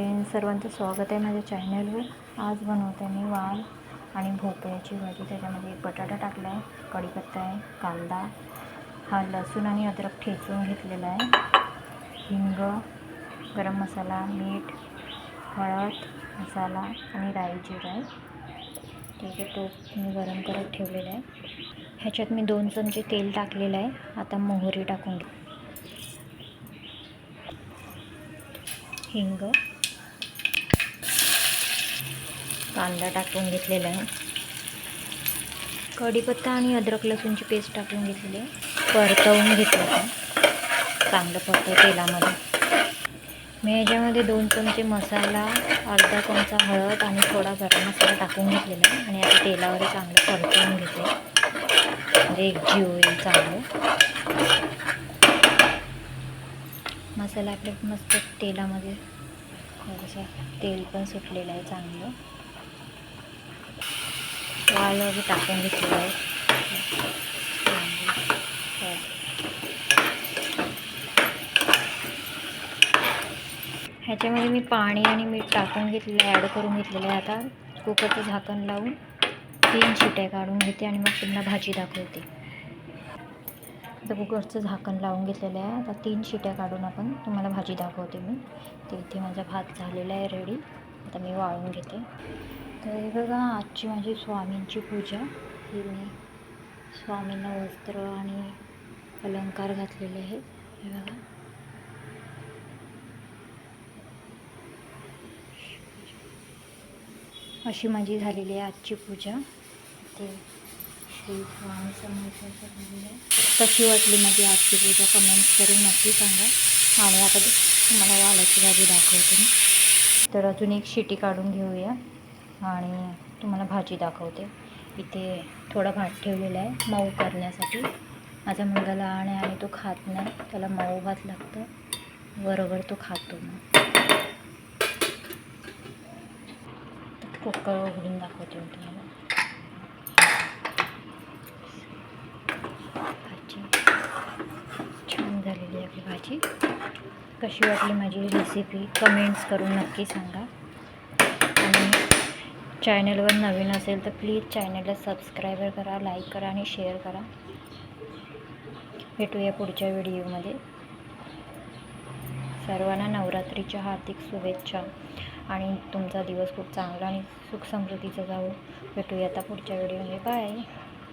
सर्वांचं स्वागत आहे माझ्या चॅनलवर. आज बनवते मी वाल आणि भोपळ्याची भाजी. त्याच्यामध्ये बटाटा टाकला आहे कढीपत्ता आहे कांदा हा लसूण आणि अद्रक ठेचून घेतलेला आहे. हिंग गरम मसाला मीठ हळद मसाला आणि राई जिरा आहे. ठीक आहे तो मी गरम करत ठेवलेला आहे. ह्याच्यात मी दोन चमचे तेल टाकलेलं आहे. आता मोहरी टाकून घे हिंग कांदा टाकून घेतलेला आहे. कढीपत्ता आणि अद्रक लसूणची पेस्ट टाकून घेतलेली आहे. परतवून घेतलं आहे. चांगलं परतव तेलामध्ये. मी ह्याच्यामध्ये दोन चमचे मसाला अर्धा चमचा हळद आणि थोडा गरम मसाला टाकून घेतलेला आहे. आणि आता तेलावर चांगलं परतवून घेते म्हणजे एक जीव येईल चांगलं. मसाला आपल्या मस्त तेलामध्ये तेल पण सुटलेलं आहे चांगलं. वाल वगैरे टाकून घेतलेलं आहे ह्याच्यामध्ये मी पाणी आणि मीठ टाकून घेतलेलं आहे ॲड करून घेतलेलं आहे. आता कुकरचं झाकण लावून तीन शिट्या काढून घेते आणि मग पुन्हा भाजी दाखवते. आता कुकरचं झाकण लावून घेतलेलं आहे. आता तीन शिट्या काढून आपण तुम्हाला भाजी दाखवते मी. ते इथे माझा भात झालेला आहे रेडी आता मी वाळून घेते. तर हे बघा आजची माझी स्वामींची पूजा. ही मी स्वामींना वस्त्र आणि अलंकार घातलेले आहेत. हे बघा. अशी माझी झालेली आहे आजची पूजा. ते श्री स्वामी समर्थाचं झालेलं आहे कशी वाटली माझी आजची पूजा? कमेंट्स करून नक्की सांगा. आणि आता तुम्हाला वालाची भाजी दाखवते मी. तर अजून एक शिटी काढून घेऊया. आणि तुम्हाला भाजी दाखवते. इथे थोडा भात ठेवलेला आहे मऊ करण्यासाठी. माझा मुलगा लहान आहे आणि तो खात नाही त्याला मऊ भात लागतं. बरोबर तो खातो मग कुकर उघडून दाखवते मी तुम्हाला. भाजी. छान झालेली आहे आपली भाजी. कशी वाटली माझी रेसिपी कमेंट्स करून नक्की सांगा. चॅनलवर नवीन असेल तर प्लीज चॅनलला सबस्क्राईबर करा लाईक करा आणि शेअर करा. भेटूया पुढच्या व्हिडिओमध्ये. सर्वांना नवरात्रीच्या हार्दिक शुभेच्छा आणि तुमचा दिवस खूप चांगला आणि सुख जाऊ भेटूया आता पुढच्या व्हिडिओमध्ये. बाय.